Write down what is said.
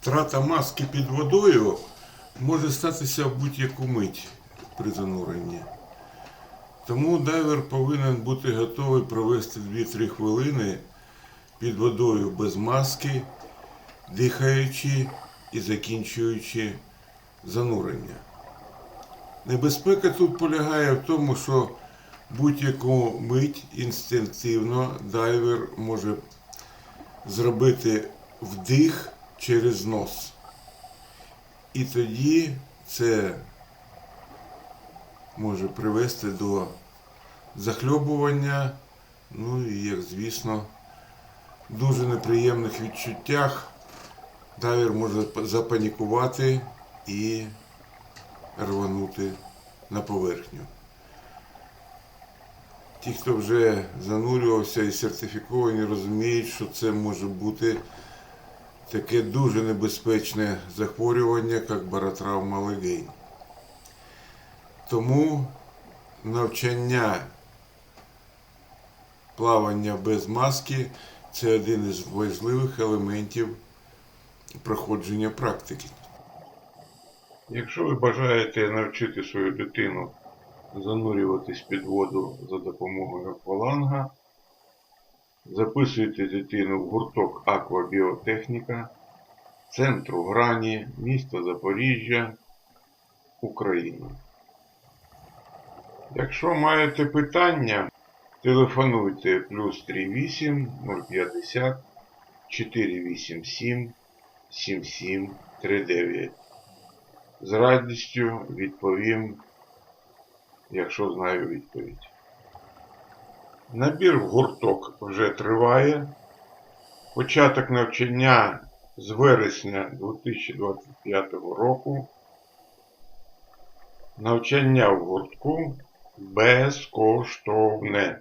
Втрата маски під водою може статися в будь-яку мить при зануренні. Тому дайвер повинен бути готовий провести 2-3 хвилини під водою без маски, дихаючи і закінчуючи занурення. Небезпека тут полягає в тому, що будь-яку мить інстинктивно дайвер може зробити вдих через нос. І тоді це може привести до захльобування, ну і, як звісно, дуже неприємних відчуттях. Дайвер може запанікувати і рванути на поверхню. Ті, хто вже занурювався і сертифіковані, розуміють, що це може бути таке дуже небезпечне захворювання, як баротравма легень. Тому навчання плавання без маски це один із важливих елементів проходження практики. Якщо ви бажаєте навчити свою дитину занурюватись під воду за допомогою акваланга, записуйте дитину в гурток Аквабіотехніка центру Грані, місто Запоріжжя, Україна. Якщо маєте питання, телефонуйте плюс 38 050 487 7739. З радістю відповім, якщо знаю відповідь. Набір в гурток вже триває. Початок навчання з вересня 2025 року. Навчання в гуртку безкоштовне.